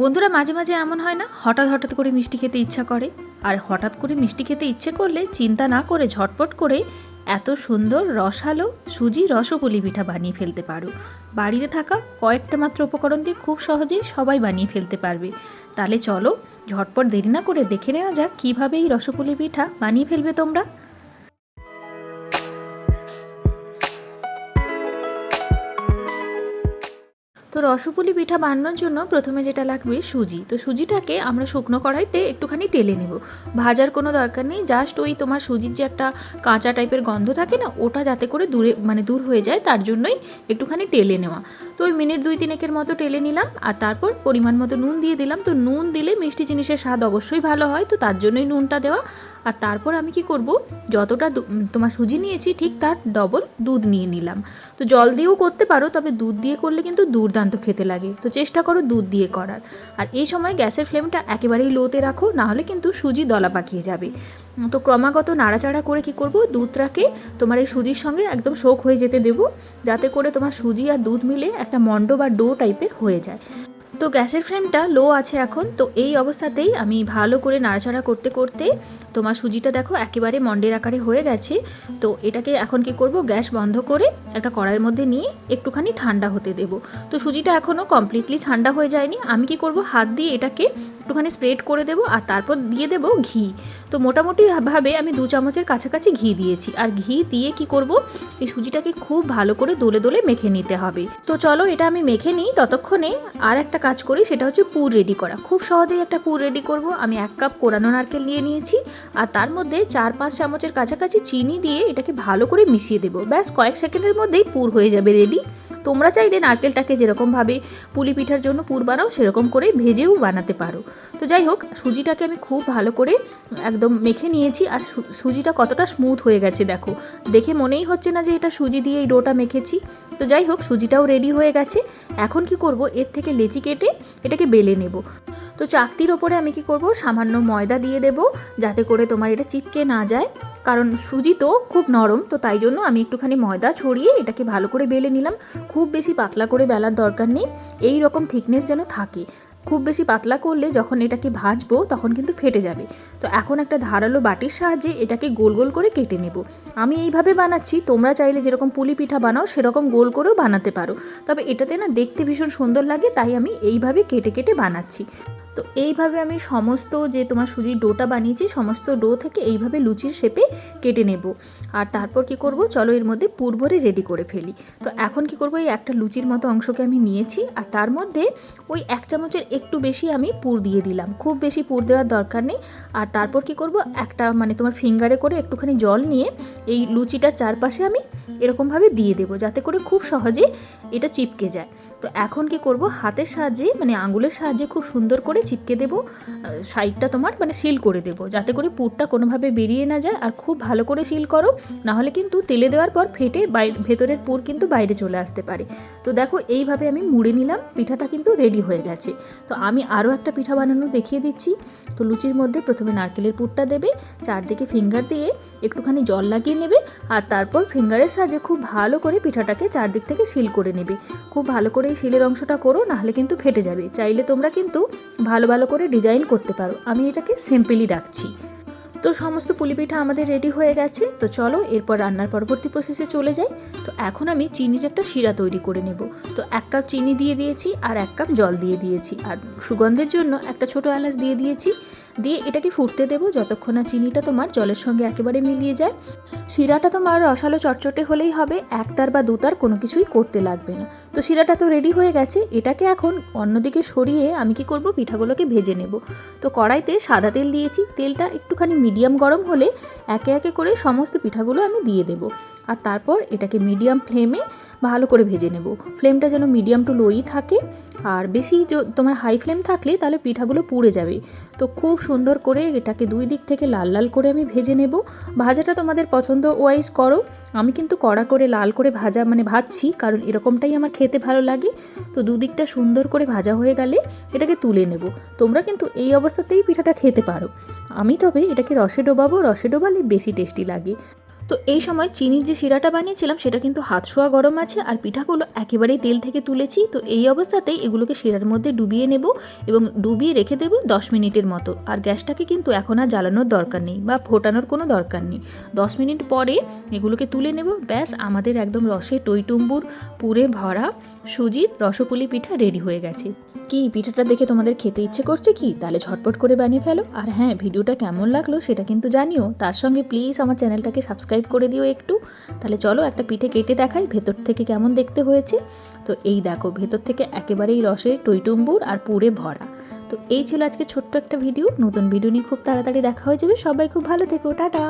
বন্ধুরা মাঝে মাঝে এমন হয় না? হঠাৎ হঠাৎ করে মিষ্টি খেতে ইচ্ছা করে। আর হঠাৎ করে মিষ্টি খেতে ইচ্ছে করলে চিন্তা না করে ঝটপট করে এত সুন্দর রসালো সুজি রসপুলি পিঠা বানিয়ে ফেলতে পারো। বাড়িতে থাকা কয়েকটা মাত্র উপকরণ দিয়ে খুব সহজেই সবাই বানিয়ে ফেলতে পারবে। তাহলে চলো ঝটপট দেরি না করে দেখে নেওয়া যাক কীভাবে এই রসপুলি পিঠা বানিয়ে ফেলবে তোমরা। তো রসপুলি পিঠা বানানোর জন্য প্রথমে যেটা লাগবে সুজি। তো সুজিটাকে আমরা শুকনো কড়াইতে একটুখানি টেলে নেব। ভাজার কোনো দরকার নেই জাস্ট ওই তোমার সুজির যে একটা কাঁচা টাইপের গন্ধ থাকে না, ওটা যাতে করে দূরে মানে দূর হয়ে যায়, তার জন্যই একটুখানি টেলে নেওয়া। তো ওই মিনিট দুই তিনেকের মতো টেলে নিলাম, আর তারপর পরিমাণ মতো নুন দিয়ে দিলাম। তো নুন দিলে মিষ্টি জিনিসের স্বাদ অবশ্যই ভালো হয়, তো তার জন্যই নুনটা দেওয়া। আর তারপর আমি কি করব? যতটা তোমার সুজি নিয়েছি, ঠিক তার ডবল দুধ নিয়ে নিলাম। তো জল দিয়েও করতে পারো, তবে দুধ দিয়ে করলে কিন্তু দুর্দান্ত খেতে লাগে। তো চেষ্টা করো দুধ দিয়ে করার। আর এই সময় গ্যাসের ফ্লেমটা একেবারেই লোতে রাখো, নাহলে কিন্তু সুজি দলা পাকিয়ে যাবে। তো ক্রমাগত নাড়াচাড়া করে কি করব? দুধটাকে তোমার এই সুজির সঙ্গে একদম শোক হয়ে যেতে দেবো, যাতে করে তোমার সুজি আর দুধ মিলে একটা মন্ড বা ডো টাইপের হয়ে যায়। তো গ্যাসের ফ্লেমটা লো আছে এখন, তো এই অবস্থাতেই আমি ভালো করে নাড়াচাড়া করতে করতে তোমার সুজিটা দেখো একেবারে মন্ডের আকারে হয়ে গেছে। তো এটাকে এখন কি করব, গ্যাস বন্ধ করে একটা কড়াইয়ের মধ্যে নিয়ে একটুখানি ঠান্ডা হতে দেব। তো সুজিটা এখনও কমপ্লিটলি ঠান্ডা হয়ে যায়নি। আমি কি করব, হাত দিয়ে এটাকে একটুখানি স্প্রেড করে দেবো আর তারপর দিয়ে দেব ঘি। তো মোটামুটি ভাবে আমি দু চামচের কাছাকাছি ঘি দিয়েছি। আর ঘি দিয়ে কি করব? এই সুজিটাকে খুব ভালো করে দোলে দোলে মেখে নিতে হবে। তো চলো এটা আমি মেখে নিই। ততক্ষণে আর একটা কাজ করি, সেটা হচ্ছে পুর রেডি করা। খুব সহজেই একটা পুর রেডি করব। আমি এক কাপ কোরানো নারকেল নিয়ে নিয়েছি। আর তার মধ্যে চার পাঁচ চামচের কাছাকাছি চিনি দিয়ে এটাকে ভালো করে মিশিয়ে দেবো। ব্যাস কয়েক সেকেন্ডের মধ্যেই পুর হয়ে যাবে রেডি তোমরা চাইলে নারকেলটাকে যেরকমভাবে পুলি পিঠার জন্য পুর বানাও, সেরকম করে ভেজেও বানাতে পারো। তো যাই হোক, সুজিটাকে আমি খুব ভালো করে একদম মেখে নিয়েছি আর সুজিটা কতটা স্মুথ হয়ে গেছে দেখো। দেখে মনেই হচ্ছে না যে এটা সুজি দিয়ে এই ডোটা মেখেছি। তো যাই হোক, সুজিটাও রেডি হয়ে গেছে। এখন কি করব, এর থেকে লেচি কেটে এটাকে বেলে নেব। তো চাকতির ওপরে আমি কি করব, সামান্য ময়দা দিয়ে দেব, যাতে করে তোমার এটা চিপকে না যায়। কারণ সুজি তো খুব নরম, তো তাই জন্য আমি একটুখানি ময়দা ছড়িয়ে এটাকে ভালো করে বেলে নিলাম। খুব বেশি পাতলা করে বেলার দরকার নেই, এই রকম থিকনেস যেন থাকে। খুব বেশি পাতলা করলে যখন এটাকে ভাজবো তখন কিন্তু ফেটে যাবে। তো এখন একটা ধারালো বাটির সাহায্যে এটাকে গোল গোল করে কেটে নেব। আমি এইভাবে বানাচ্ছি, তোমরা চাইলে যেরকম পুলি পিঠা বানাও সেরকম গোল করেও বানাতে পারো। তবে এটাতে না দেখতে ভীষণ সুন্দর লাগে, তাই আমি এইভাবে কেটে কেটে বানাচ্ছি। তো এইভাবে আমি সমস্ত যে তোমার সুজির ডোটা বানিয়েছি, সমস্ত ডো থেকে এইভাবে লুচির শেপে কেটে নেব। আর তারপর কি করব? চলো এর মধ্যে পুর ভরে রেডি করে ফেলি। তো এখন কি করব? এই একটা লুচির মতো অংশকে আমি নিয়েছি আর তার মধ্যে ওই এক চামচের একটু বেশি আমি পুর দিয়ে দিলাম। খুব বেশি পুর দেওয়ার দরকার নেই। আর তারপর কি করব? একটা মানে তোমার ফিঙ্গারে করে একটুখানি জল নিয়ে এই লুচিটার চারপাশে আমি এরকমভাবে দিয়ে দেবো যাতে করে খুব সহজে এটা চিপকে যায়। তো এখন কি করব? হাতের সাহায্যে মানে আঙুলের সাহায্যে খুব সুন্দর করে চিপকে দেব সাইডটা তোমার মানে সিল করে দেব। যাতে করে পুরটা কোনোভাবে বেরিয়ে না যায় আর খুব ভালো করে সিল করো, নাহলে কিন্তু তেলে দেওয়ার পর ফেটে ভেতরের পুর কিন্তু বাইরে চলে আসতে পারে। তো দেখো এইভাবে আমি মুড়ে নিলাম, পিঠাটা কিন্তু রেডি হয়ে গেছে। তো আমি আরও একটা পিঠা বানানো দেখিয়ে দিচ্ছি। তো লুচির মধ্যে প্রথমে নারকেলের পুরটা দেবে, চারদিকে ফিঙ্গার দিয়ে একটুখানি জল লাগিয়ে নেবে আর তারপর ফিঙ্গারের সাহায্যে খুব ভালো করে পিঠাটাকে চারদিক থেকে সিল করে নেবে। খুব ভালো করে এই সিলের অংশটা করো, নাহলে কিন্তু ফেটে যাবে। চাইলে তোমরা কিন্তু ভালো ভালো করে ডিজাইন করতে পারো। আমি এটাকে সিম্পলি রাখছি। তো সমস্ত পুলিপিঠা আমাদের রেডি হয়ে গেছে। তো চলো এরপর রান্নার পরবর্তী প্রসেসে চলে যাই। তো এখন আমি চিনির একটা শিরা তৈরি করে নেব। তো এক কাপ চিনি দিয়ে দিয়েছি আর এক কাপ জল দিয়ে দিয়েছি। আর সুগন্ধের জন্য একটা ছোট এলাচ দিয়ে দিয়েছি। দিয়ে এটাকে ফুটতে দেবো যতক্ষণ না চিনিটা তোমার জলের সঙ্গে একেবারে মিলিয়ে যায়। শিরাটা তোমার রসালো চটচটে হলেই হবে, একতার বা দুতার কোনো কিছুই করতে লাগবে না। তো শিরাটা তো রেডি হয়ে গেছে, এটাকে এখন অন্যদিকে সরিয়ে আমি কি করব, পিঠাগুলোকে ভেজে নেব। তো কড়াইতে সাদা তেল দিয়েছি, তেলটা একটুখানি মিডিয়াম গরম হলে একে একে করে সমস্ত পিঠাগুলো আমি দিয়ে দেব। আর তারপর এটাকে মিডিয়াম ফ্লেমে ভালো করে ভেজে নেব। ফ্লেমটা যেন মিডিয়াম টু লোই থাকে আর বেশি তোমার হাই ফ্লেম থাকলে তাহলে পিঠাগুলো পুড়ে যাবে। তো খুব সুন্দর করে এটাকে দুই দিক থেকে লাল লাল করে আমি ভেজে নেব। ভাজাটা তোমাদের পছন্দ ওয়াইজ করো। আমি কিন্তু কড়া করে লাল করে ভাজা মানে ভাজছি কারণ এরকমটাই আমার খেতে ভালো লাগে। তো দুদিকটা সুন্দর করে ভাজা হয়ে গেলে এটাকে তুলে নেব। তোমরা কিন্তু এই অবস্থাতেই পিঠাটা খেতে পারো। আমি তবে এটাকে রসে ডোবাবো। রসে ডোবালে বেশি টেস্টি লাগে। তো এই সময় চিনির যে শিরাটা বানিয়েছিলাম, সেটা কিন্তু হাত শোয়া গরম আছে আর পিঠাগুলো একেবারেই তেল থেকে তুলেছি। তো এই অবস্থাতেই এগুলোকে শিরার মধ্যে ডুবিয়ে নেব এবং ডুবিয়ে রেখে দেবো দশ মিনিটের মতো। আর গ্যাসটাকে কিন্তু এখন আর জ্বালানোর দরকার নেই বা ফোটানোর কোনো দরকার নেই। দশ মিনিট পরে এগুলোকে তুলে নেব। ব্যাস, আমাদের একদম রসে টইটুম্বুর পুরে ভরা সুজির রসপুলি পিঠা রেডি হয়ে গেছে। কি পিঠাটা দেখে তোমাদের খেতে ইচ্ছে করছে কি? তাহলে ঝটপট করে বানিয়ে ফেলো। আর হ্যাঁ ভিডিওটা কেমন লাগল সেটা কিন্তু জানিও। তার সঙ্গে প্লিজ আমার চ্যানেলটাকে সাবস্ক্রাইব করে দিও একটু। তাহলে চলো একটা পিঠে কেটে দেখাই ভেতর থেকে কেমন দেখতে হয়েছে। তো এই দেখো, ভেতর থেকে একেবারেই রসে টইটুম্বুর আর পুরে ভরা। তো এই ছিল আজকে ছোট্ট একটা ভিডিও। নতুন ভিডিও নিয়ে খুব তাড়াতাড়ি দেখা হয়ে যাবে। সবাই খুব ভালো থেকো। টাটা!